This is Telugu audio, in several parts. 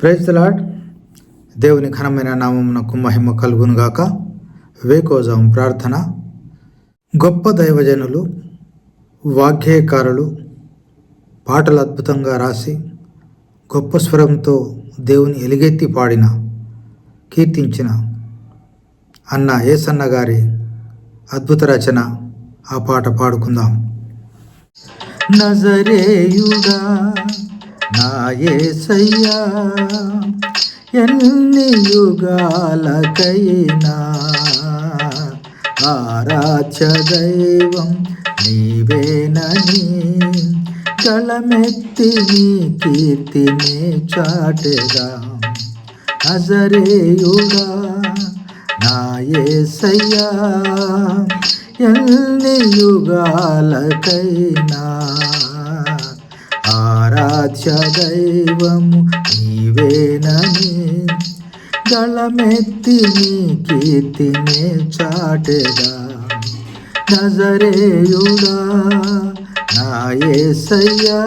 ప్రైజ్ లాడ్ దేవుని ఘనమైన నామమునకు మహిమ కలుగునుగాక. వేకోజాం ప్రార్థన. గొప్ప దైవజనులు వాగ్గేయకారులు పాటలు అద్భుతంగా రాసి గొప్ప స్వరంతో దేవుని ఎలుగెత్తి పాడిన కీర్తించిన అన్న ఏసన్న గారి అద్భుత రచన ఆ పాట పాడుకుందాం. నజరేయుగా నాయసయ్యా ఎన్ని యుగాలకైనా ఆరాధ్య దైవం నీవేనని కలమెత్తి నీ కీర్తిని చాటగా నజరేయుడా నా యేసయ్యా ఎన్ని యుగాలకైనా ఆరాధ్య దైవము నీవేనని గళమెత్తి నీ కీర్తిని చాటెగా నజరేయుడా నా యేసయ్యా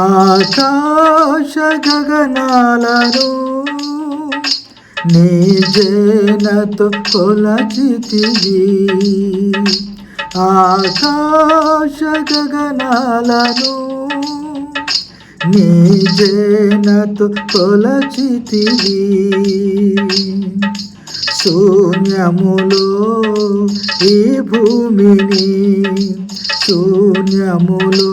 ఆకాశ గగనాలను నీ జనతో కొలచితివి. ఆకాశ గగనాలను నీ జనతో కొలచితివి శూన్యములో ఈ భూమిని శూన్యములో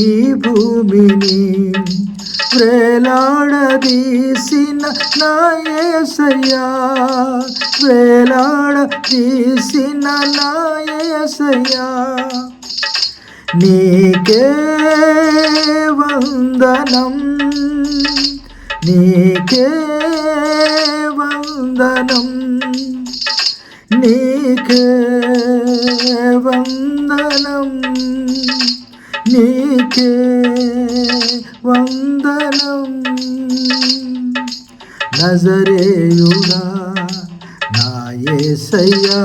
ఈ భూమిని వేలాడదీసిన నాయసయ్యా వేలాడదీసిన నాయసయ్యా నీకే వందనం నీకే వందనం నీకే వందనం. నీకే వందనం. నజరేయుడా నా యేసయ్యా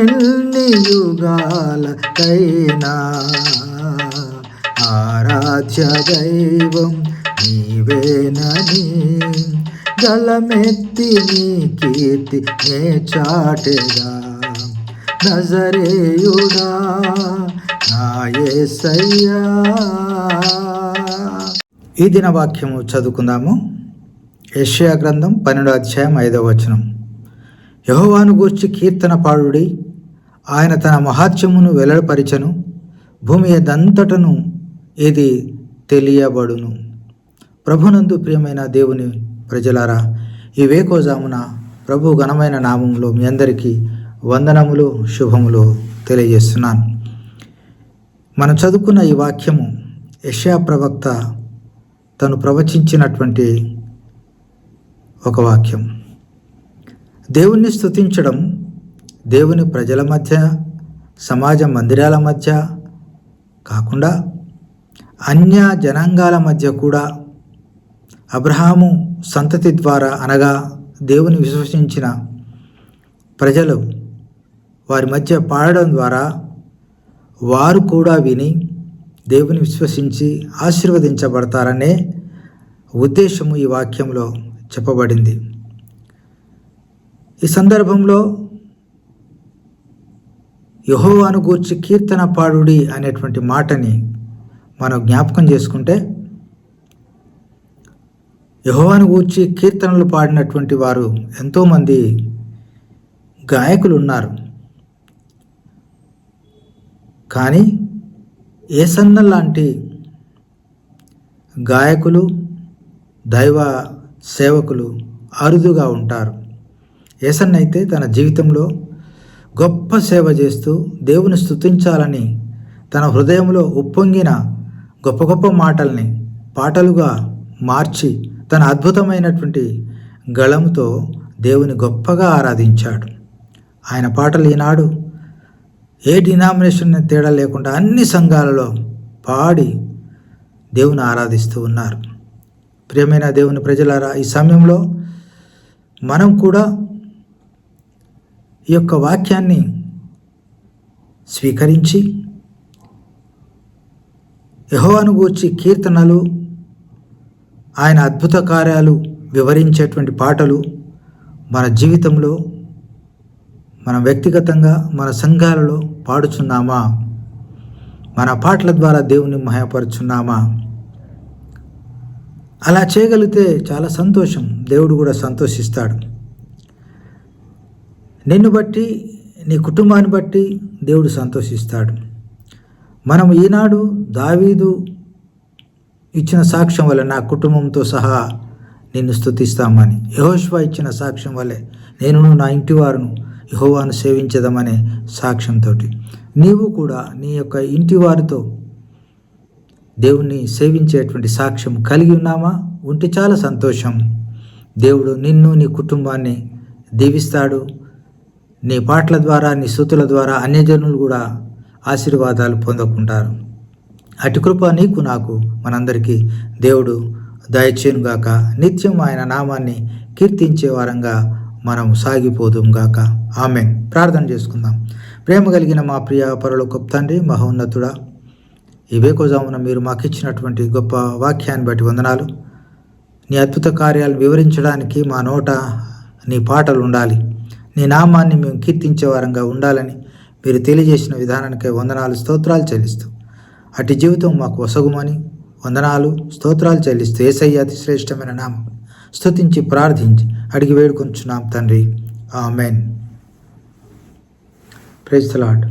ఎన్ని యుగాలకైనా ఆరాధ్య దైవం నీవేనని గలమెత్తి నీ కీర్తి నే చాటగా నజరేయుడా నా ఈ దిన వాక్యము చదువుకుందాము. యెషయా గ్రంథం పన్నెండో అధ్యాయం ఐదవ వచనం. యహోవాను గూర్చి కీర్తన పాడుడి. ఆయన తన మహాత్యమును వెల్లడపరిచను. భూమి దంతటను ఇది తెలియబడును. ప్రభునందు ప్రియమైన దేవుని ప్రజలారా ఈ వేకోజామున ప్రభు ఘనమైన నామంలో మీ అందరికీ వందనములు శుభములు తెలియజేస్తున్నాను. మనం చదువుకున్న ఈ వాక్యము యషయా ప్రవక్త తను ప్రవచించినటువంటి ఒక వాక్యం. దేవుణ్ణి స్తుతించడం దేవుని ప్రజల మధ్య సమాజ మందిరాల మధ్య కాకుండా అన్య జనాంగాల మధ్య కూడా అబ్రహాము సంతతి ద్వారా అనగా దేవుని విశ్వసించిన ప్రజలు వారి మధ్య పాడడం ద్వారా వారు కూడా విని దేవుని విశ్వసించి ఆశీర్వదించబడతారనే ఉద్దేశము ఈ వాక్యంలో చెప్పబడింది. ఈ సందర్భంలో యహోవాను గూర్చి కీర్తన పాడుడి అనేటువంటి మాటని మనం జ్ఞాపకం చేసుకుంటే యహోవాను గూర్చి కీర్తనలు పాడినటువంటి వారు ఎంతోమంది గాయకులు ఉన్నారు. కానీ ఏసన్న లాంటి గాయకులు దైవ సేవకులు అరుదుగా ఉంటారు. ఏసన్న అయితే తన జీవితంలో గొప్ప సేవ చేస్తూ దేవుని స్తుతించాలని తన హృదయంలో ఉప్పొంగిన గొప్ప గొప్ప మాటల్ని పాటలుగా మార్చి తన అద్భుతమైనటువంటి గళంతో దేవుని గొప్పగా ఆరాధించాడు. ఆయన పాటలు ఈనాడు ఏ డినామినేషన్ తేడా లేకుండా అన్ని సంఘాలలో పాడి దేవుని ఆరాధిస్తూ ఉన్నారు. ప్రియమైన దేవుని ప్రజలారా ఈ సమయంలో మనం కూడా ఈ యొక్క వాక్యాన్ని స్వీకరించి యహోవాను గూర్చి కీర్తనలు ఆయన అద్భుత కార్యాలు వివరించేటువంటి పాటలు మన జీవితంలో మనం వ్యక్తిగతంగా మన సంఘాలలో పాడుచున్నామా? మన పాటల ద్వారా దేవుని మహాపరుచున్నామా అలా చేయగలిగితే చాలా సంతోషం. దేవుడు కూడా సంతోషిస్తాడు. నిన్ను బట్టి నీ కుటుంబాన్ని బట్టి దేవుడు సంతోషిస్తాడు. మనం ఈనాడు దావీదు ఇచ్చిన సాక్ష్యం వల్ల నా కుటుంబంతో సహా నిన్ను స్థుతిస్తామని యహోష్వా ఇచ్చిన సాక్ష్యం వల్లే నేను నా ఇంటి వారును యహోవాను సేవించదమనే సాక్ష్యంతో నీవు కూడా నీ యొక్క ఇంటి వారితో దేవుణ్ణి సేవించేటువంటి సాక్ష్యం కలిగి ఉన్నామా? ఉంటే చాలా సంతోషం. దేవుడు నిన్ను నీ కుటుంబాన్ని దీవిస్తాడు. నీ పాటల ద్వారా నీ స్థుతుల ద్వారా అన్యజనులు కూడా ఆశీర్వాదాలు పొందుకుంటారు. అటు కృప నీకు నాకు మనందరికీ దేవుడు దయచేనుగాక నిత్యం ఆయన నామాన్ని కీర్తించే వారంగా మనం సాగిపోదుం గాక. ఆమె ప్రార్థన చేసుకుందాం. ప్రేమ కలిగిన మా ప్రియ పరుల తండ్రి మహోన్నతుడా ఈ వేకోజామున మీరు మాకు ఇచ్చినటువంటి గొప్ప వాక్యాన్ని బట్టి వందనాలు. నీ అద్భుత కార్యాలు వివరించడానికి మా నోట నీ పాటలు ఉండాలి. నీ నామాన్ని మేము కీర్తించే వారంగా ఉండాలని మీరు తెలియజేసిన విధానానికై వందనాలు స్తోత్రాలు చెల్లిస్తూ. అటు జీవితం మాకు వసగుమని వందనాలు స్తోత్రాలు చెల్లిస్తూ. ఏసయ్య అతి శ్రేష్టమైన నామం. స్థుతించి ప్రార్థించి అడిగి వేడుకొంచున్నాం తండ్రి. ఆమెన్. Praise lord